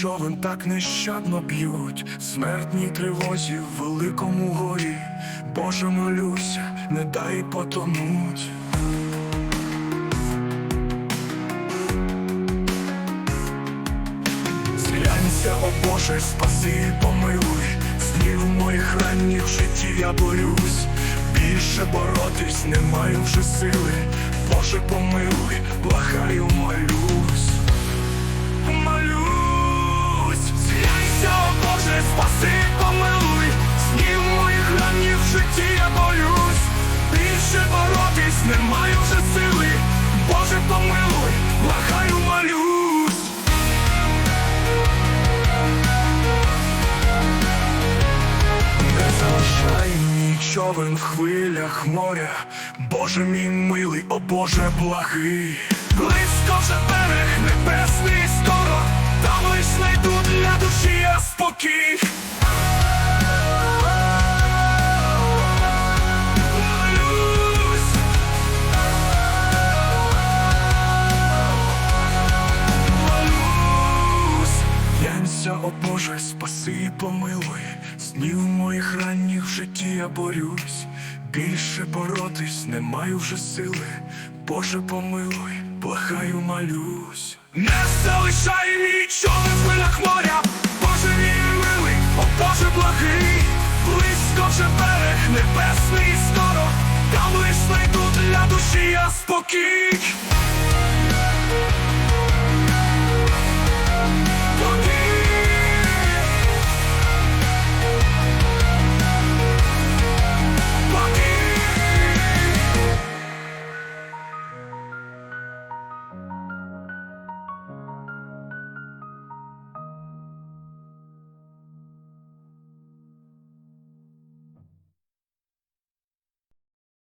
човен так нещадно б'ють, смертній тривозі в великому горі. Боже, молюся, не дай потонуть. Зглянься, о Боже, спаси, помилуй, з днів моїх ранніх в житті я борюсь, більше боротись не маю вже сили, не вже сили, Боже, помилуй, благаю, молюсь. Не залишай мій човен в хвилях моря, Боже мій милий, о Боже благий. Близько вже Глянься, о Боже, спаси і помилуй, з днів моїх ранніх в житті я борюсь, більше боротись не маю вже сили, Боже, помилуй, благаю, молюсь. Не залишай човен в хвилях моря, Боже мій милий, о Боже благий, близько вже берег небесний скоро, там лиш знайду для душі я спокій.